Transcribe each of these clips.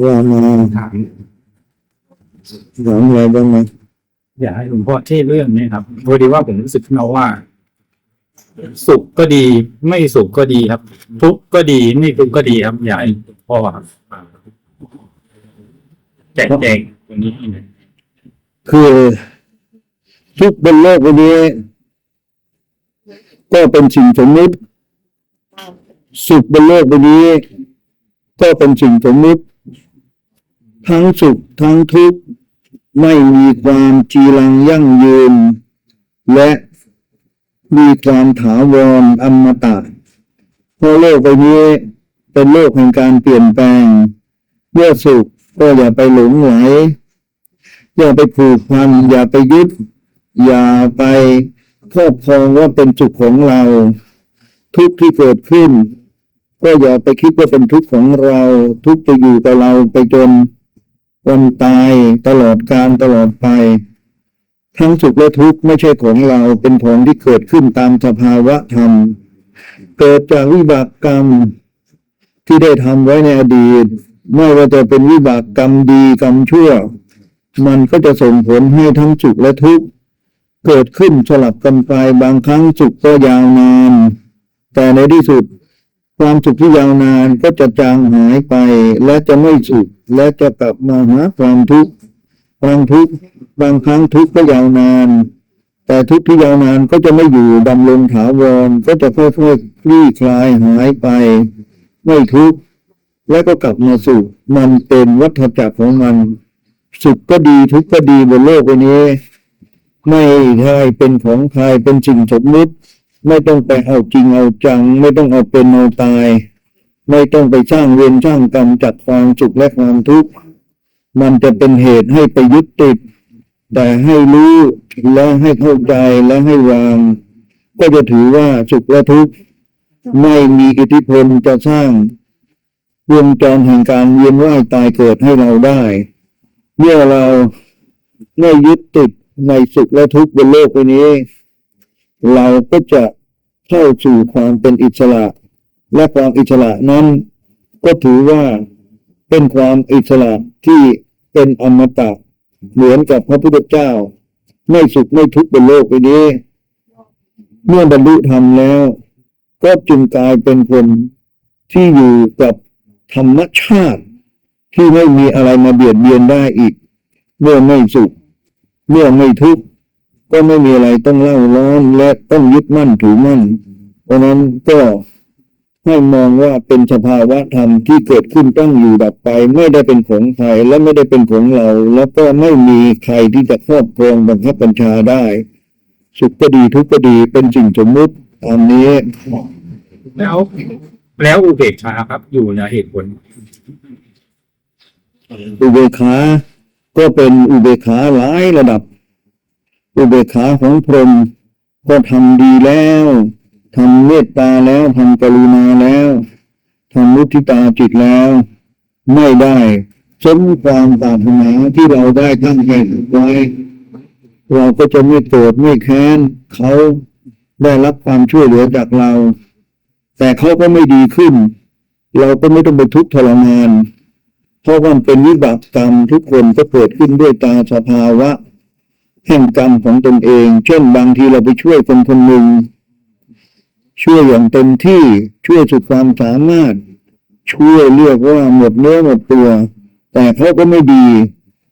ว่ามาถามถามอะไรบ้างไหมอยากให้หลวงพ่อที่เรื่องนี้ครับพอดีว่าผมรู้สึกเนาว่า สุขก็ดี ไม่สุขก็ดีครับ ทุกข์ก็ดีไม่ทุกข์ก็ดีครับอยากให้หลวงพ่อครับแจกแจงตรงนี้ให้หน่อยคือทุกข์บนโลกใบนี้ ก็เป็นสิ่งสมมุติสุขบนโลกใบนี้ ก็เป็นสิ่งสมมุติ ทั้งสุขทั้งทุกข์ไม่มีความจีรังยั่งยืน และมีความถาวรอมตะเพราะโลกใบนี้เป็นโลกแห่งการเปลี่ยนแปลงเมื่อสุขก็อย่าไปหลงไหล อย่าไปผูกพัน อย่าไปยึด อย่าไปครอบครองว่าเป็นสุขของเรา ทุกข์ที่เกิดขึ้น ก็อย่าไปคิดว่าเป็นทุกข์ของเรา ทุกข์จะอยู่กับเราไปจน วันตายตลอดการตลอดไป ทั้งสุขและทุกข์ไม่ใช่ของเราเป็นของที่เกิดขึ้นตามสภาวะธรรม เกิดจากวิบากกรรมที่ได้ทำไว้ในอดีต ไม่ว่าจะเป็นวิบากกรรมดีกรรมชั่ว มันก็จะส่งผลให้ทั้งสุขและทุกข์เกิดขึ้นสลับกันไปบางครั้งสุขก็ยาวนาน แต่ในที่สุด ความสุขที่ยาวนานก็จะจางหายไปและจะไม่สุข และจะกลับมาหาความทุกข์บางทุกข์บางครั้งทุกข์ก็ยาวนาน แต่ทุกข์ที่ยาวนานก็จะไม่อยู่ดำรงถาวรก็จะค่อยๆคลี่คลายหายไป ไม่ทุกข์และก็กลับมาสุขมันเป็นวัฏจักรของมันสุขก็ดีทุกข์ก็ดีบนโลกใบนี้ ไม่ใช่เป็นของใครเป็นสิ่งสมมติ ไม่ต้องไปเอาจริงเอาจัง ไม่ต้องเอาเป็นเอาตาย ไม่ต้องไปสร้างเวรสร้างกรรมจากความสุขและความทุกข์มันจะเป็นเหตุให้ไปยึดติด แต่ให้รู้และให้เข้าใจและให้วาง ก็จะถือว่าสุขและทุกข์ไม่มีอิทธิพลจะสร้างวงจรแห่งการเวียนว่ายตายเกิดให้เราได้ เมื่อเราไม่ยึดติดในสุขและทุกข์บนโลกใบนี้ เราก็จะเข้าสู่ความเป็นอิสระ และความอิสระนั้น ก็ถือว่าเป็นความอิสระที่เป็นอมตะเหมือนกับพระพุทธเจ้า ไม่สุขไม่ทุกข์บนโลกใบนี้ เมื่อบรรลุธรรมแล้ว ก็จึงกลายเป็นคนที่อยู่กับธรรมชาติ ที่ไม่มีอะไรมาเบียดเบียนได้อีก เมื่อไม่สุข เมื่อไม่ทุกข์ก็ไม่มีอะไรต้องเล่าร้อนและต้องยึดมั่นถือมั่นเพราะนั้นก็ ให้มองว่าเป็นสภาวะธรรมที่เกิดขึ้นตั้งอยู่ดับไป ไม่ได้เป็นของใครและไม่ได้เป็นของเรา แล้วก็ไม่มีใครที่จะครอบครองบังคับบัญชาได้ สุขก็ดีทุกข์ก็ดีเป็นสิ่งสมมุติตามนี้ แล้วแล้วอุเบกขาครับ อยู่ในเหตุผล อุเบกขาก็เป็นอุเบกขาหลายระดับ อุเบกขาของพรหมก็ทำดีแล้ว ทำเมตตาแล้วทำกรุณาแล้วทำมุทิตาจิตแล้ว ไม่ได้สมความปรารถนาที่เราได้ตั้งใจไว้ เราก็จะไม่โกรธไม่แค้นเขาได้รับความช่วยเหลือจากเรา แต่เขาก็ไม่ดีขึ้น เราก็ไม่ต้องไปทุกข์ทรมาน เพราะว่ามันเป็นวิบากกรรมทุกคนก็เกิดขึ้นด้วยตาสภาวะแห่งกรรมของตนเอง เช่นบางทีเราไปช่วยคนคนหนึ่ง ช่วยอย่างเต็มที่ช่วยสุดความสามารถ ช่วยเรียกว่าหมดเนื้อหมดตัว แต่เขาก็ไม่ดี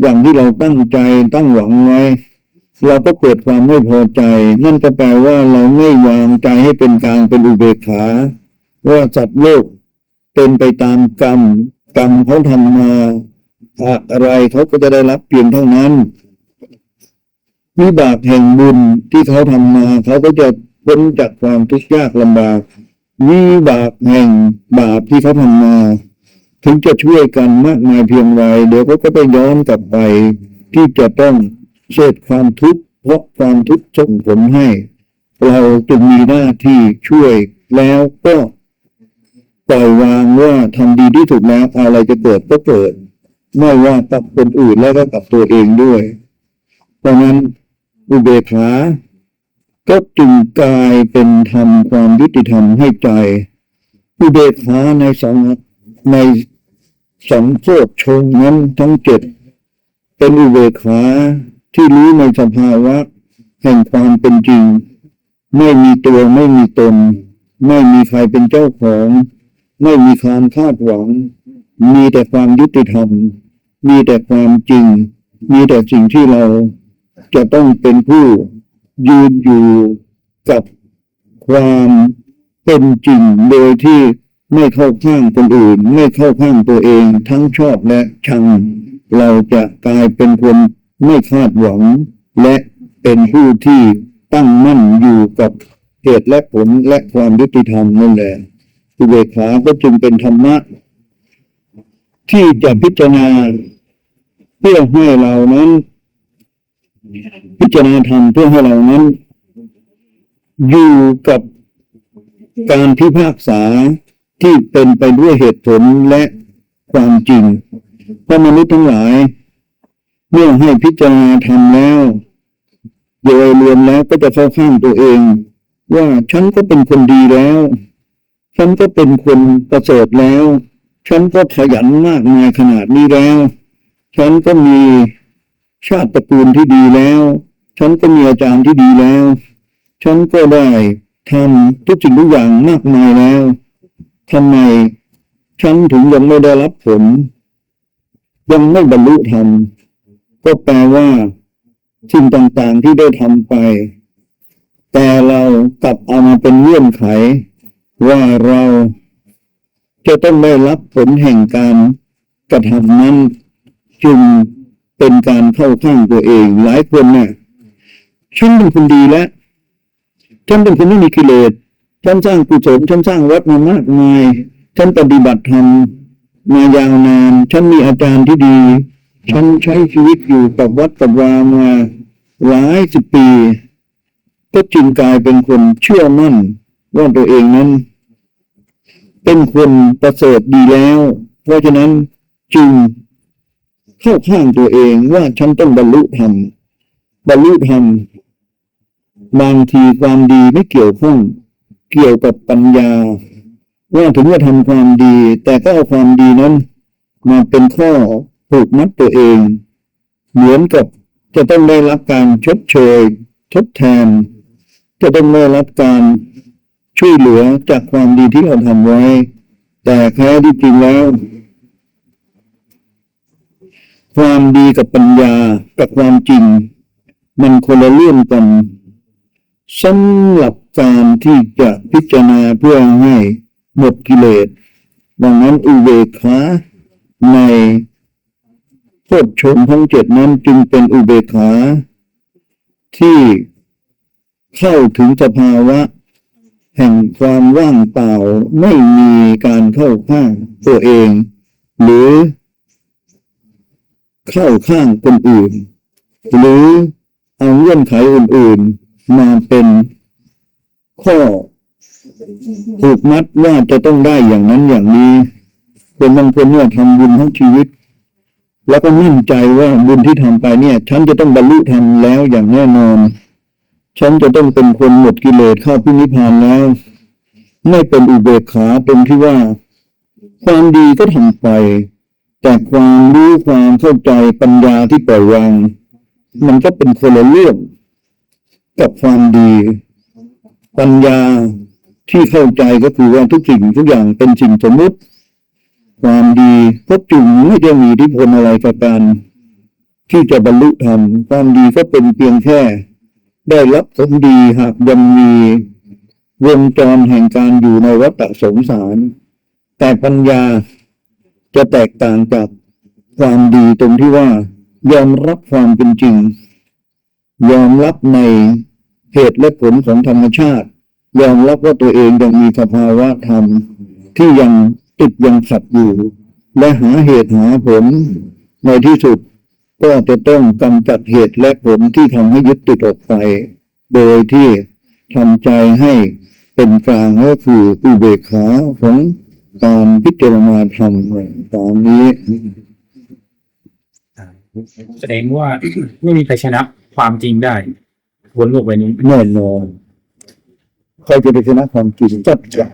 อย่างที่เราตั้งใจตั้งหวังไว้ เราก็เกิดความไม่พอใจ นั่นก็แปลว่าเราไม่วางใจให้เป็นกลางเป็นอุเบกขาว่าสัตว์โลกเป็นไปตามกรรม กรรมเขาทำมาอะไรเขาก็จะได้รับเพียงเท่านั้นวิบากแห่งบุญที่เขาทำมาเขาก็จะ พ้นจากความทุกข์ยากลำบากวิบากแห่งบาปที่เขาทำมา ถึงจะช่วยกันมากมายเพียงไรเดี๋ยวเขาก็ไปย้อนกลับไป ที่จะต้องเสดความทุกข์เพราะความทุกข์ส่งผลให้ เราจึงมีหน้าที่ช่วยแล้วก็ปล่อยวางว่าทำดีที่สุดแล้วอะไรจะเกิดก็เกิด ไม่ว่ากับคนอื่นแล้วก็กับตัวเองด้วย เพราะนั้นอุเบกขา ก็จึงกลายเป็นธรรมความยุติธรรมให้ใจอุเบกขาในสองในสังโพชงนั้นทั้งเจ็ดเป็นอุเบกขาที่รู้ในสภาวะแห่งความเป็นจริง ไม่มีตัวไม่มีตน ไม่มีใครเป็นเจ้าของ ไม่มีความคาดหวัง มีแต่ความยุติธรรม มีแต่ความจริง มีแต่สิ่งที่เราจะต้องเป็นผู้ ยืนอยู่กับความเป็นจริงโดยที่ไม่เข้าข้างคนอื่น ไม่เข้าข้างตัวเอง ทั้งชอบและชัง เราจะกลายเป็นคนไม่คาดหวัง และเป็นผู้ที่ตั้งมั่นอยู่กับเหตุและผลและความยุติธรรมนั่นแหละอุเบกขาก็จึงเป็นธรรมะ ที่จะพิจารณาเพื่อให้เรานั้น พิจารณาธรรมเพื่อให้เรานั้น อยู่กับการพิพากษาที่เป็นไปด้วยเหตุผลและความจริงเพราะมนุษย์ทั้งหลาย เมื่อให้พิจารณาธรรมแล้ว โดยรวมแล้วก็จะเข้าข้างตัวเอง ว่าฉันก็เป็นคนดีแล้ว ฉันก็เป็นคนประเสริฐแล้ว ฉันก็ขยันมากมายขนาดนี้แล้ว ฉันก็มี ชาติตระกูลที่ดีแล้ว ฉันก็มีอาจารย์ที่ดีแล้ว ฉันก็ได้ทำทุกสิ่งทุกอย่างมากมายแล้วทำไมฉันถึงยังไม่ได้รับผล ยังไม่บรรลุธรรมก็แปลว่าสิ่งต่างๆที่ได้ทำไป แต่เรากลับเอามาเป็นเงื่อนไข ว่าเราจะต้องได้รับผลแห่งการกระทำนั้นจึง เป็นการเข้าข้างตัวเอง หลายคนเนี่ยฉันเป็นคนดีแล้วฉันเป็นคนไม่มีกิเลสฉันสร้างกุศลฉันสร้างวัดมามากมายฉันปฏิบัติธรรมมายาวนานฉันมีอาจารย์ที่ดี ฉันใช้ชีวิตอยู่กับวัดกับวามาหลายสิบปี ก็จึงกลายเป็นคนเชื่อมั่นว่าตัวเองนั้น เป็นคนประเสริฐดีแล้ว เพราะฉะนั้นจึง เข้าข้างตัวเองว่าฉันต้องบรรลุธรรมบรรลุธรรมบางทีความดีไม่เกี่ยวข้องเกี่ยวกับปัญญา ว่าถึงจะทำความดี แต่ก็เอาความดีนั้น มาเป็นข้อผูกมัดตัวเอง เหมือนกับจะต้องได้รับการชดเชยทดแทน จะต้องได้รับการช่วยเหลือจากความดีที่เราทำไว้ แต่แท้ที่จริงแล้ว ความดีกับปัญญากับความจริง มันคนละเรื่องกันสำหรับการที่จะพิจารณาเพื่อให้หมดกิเลสดังนั้นอุเบกขาในโพชฌงค์ทั้งเจ็ดนั้นจึงเป็นอุเบกขา ที่เข้าถึงสภาวะ แห่งความว่างเปล่าไม่มีการเข้าข้างตัวเอง หรือ เข้าข้างคนอื่น หรือเอาเงื่อนไขอื่นๆ มาเป็นข้อผูกมัดว่าจะต้องได้อย่างนั้นอย่างนี้ เป็นบางคนเนี่ยทำบุญทั้งชีวิต แล้วก็มั่นใจว่าบุญที่ทำไปเนี่ย ฉันจะต้องบรรลุธรรมแล้วอย่างแน่นอน ฉันจะต้องเป็นคนหมดกิเลสเข้าพินิพานแล้ว ไม่เป็นอุเบกขาตรงที่ว่า ความดีก็ทำไป แต่ความรู้ความเข้าใจปัญญาที่ปล่อยวาง มันก็เป็นคนละเรื่องกับความดี ปัญญาที่เข้าใจก็คือว่าทุกสิ่งทุกอย่างเป็นสิ่งสมมติ ความดีก็จึงไม่ได้มีอิทธิพลอะไรกับการที่จะบรรลุธรรมความดีก็เป็นเพียงแค่ ได้รับผลดีหากยังมีวงจรแห่งการอยู่ในวัฏสงสาร แต่ปัญญา จะแตกต่างจากความดีตรงที่ว่า ยอมรับความเป็นจริง ยอมรับในเหตุและผลของธรรมชาติ ยอมรับว่าตัวเองยังมีสภาวะธรรม ที่ยังติดยังขัดอยู่ และหาเหตุหาผลในที่สุดก็จะต้องกำจัดเหตุและผลที่ทำให้ยึดติดออกไป โดยที่ทำใจให้เป็นกลางก็คืออุเบกขาของ การพิจารณาธรรมตามนี้แสดงว่าไม่มีใครชนะความจริงได้บนโลกใบนี้แน่นอนใครจะไปชนะความจริงจัดจะ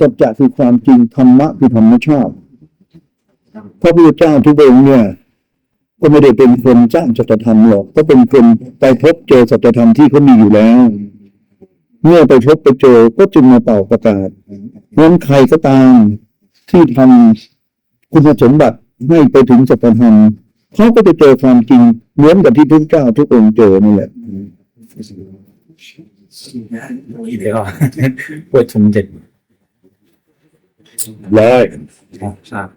จัดจะคือความจริงธรรมะคือธรรมชาติพระพุทธเจ้าทุกองค์เนี่ย ก็ไม่ได้เป็นคนสร้างสัจธรรมหรอก ก็เป็นคนไปพบเจอสัจธรรมที่เขามีอยู่แล้ว เมื่อไปพบไปเจอก็จึงมาเป่าประกาศ นั้นใครก็ตามที่ทำคุณสมบัติให้ไปถึงสัจธรรมเขาก็จะเจอความจริงเหมือนกับที่พระเจ้าทุกองค์เจอนี่แหละเดี๋ยวปวดชมเจ็ดร้อยครับ